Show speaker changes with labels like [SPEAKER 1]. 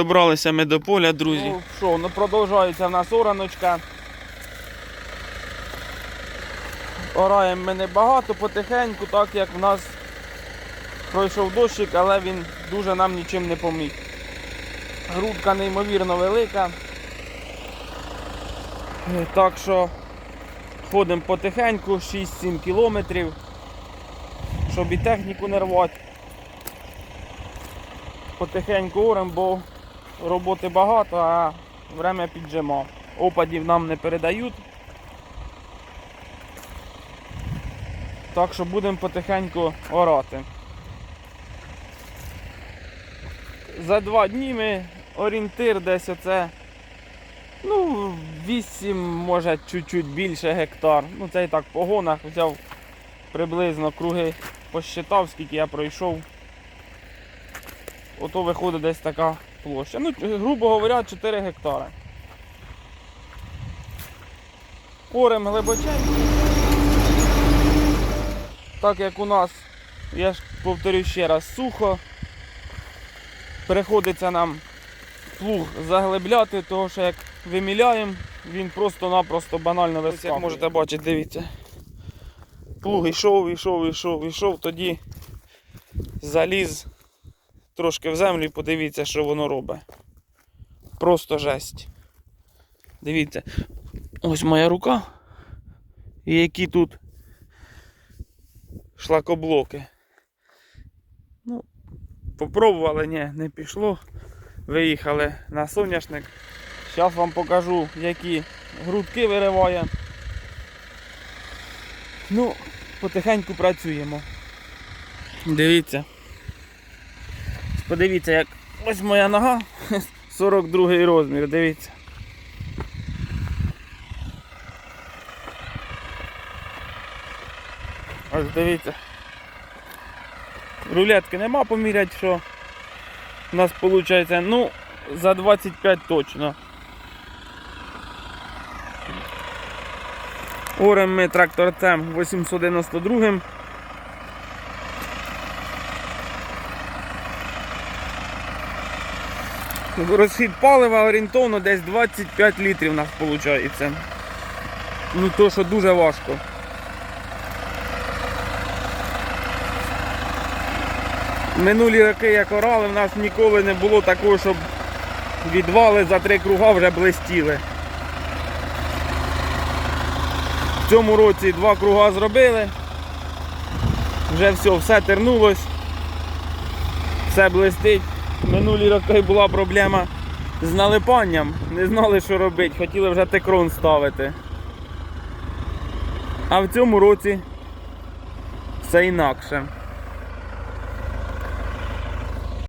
[SPEAKER 1] Добралися ми до поля, друзі.
[SPEAKER 2] Ну що, ну продовжується в нас ораночка. Ораємо ми небагато, потихеньку, так як в нас пройшов дощик, але він дуже нам нічим не поміг. Грудка неймовірно велика. Так що ходимо потихеньку, 6-7 кілометрів, щоб і техніку не рвати. Потихеньку орем, бо роботи багато, а время піджимав. Опадів нам не передають. Так що будемо потихеньку орати. За два дні ми орієнтир десь оце. Ну, 8, може чуть-чуть більше гектар. Ну це і так по гонах взяв приблизно круги, посчитав, скільки я пройшов. Ото виходить десь така площа. Ну, грубо говоря, 4 гектари. Орем глибоченький. Так як у нас, я ж повторю ще раз, сухо. Приходиться нам плуг заглибляти, тому що як виміляємо, він просто-напросто банально вискакує. Як можете бачити, дивіться. Плуг йшов, йшов, йшов, йшов, тоді заліз трошки в землю і подивіться, що воно робить. Просто жесть. Дивіться, ось моя рука. І які тут шлакоблоки. Ну, попробували, ні, не пішло. Виїхали на соняшник. Зараз вам покажу, які грудки вириває. Ну, потихеньку працюємо. Дивіться. Подивіться, як ось моя нога 42 розмір, дивіться. Ось дивіться. Рулетки нема поміряти, що у нас виходить, ну, за 25 точно. Орем ми тракторцем 892 Розхід палива орієнтовно десь 25 літрів у нас виходить. Ну то, що дуже важко. Минулі роки, як орали, в нас ніколи не було такого, щоб відвали за три круга вже блистіли. В цьому році два круга зробили. Вже все, все тернулось, все блистить. Минулі роки була проблема з налипанням, не знали, що робити, хотіли вже текрон ставити. А в цьому році все інакше.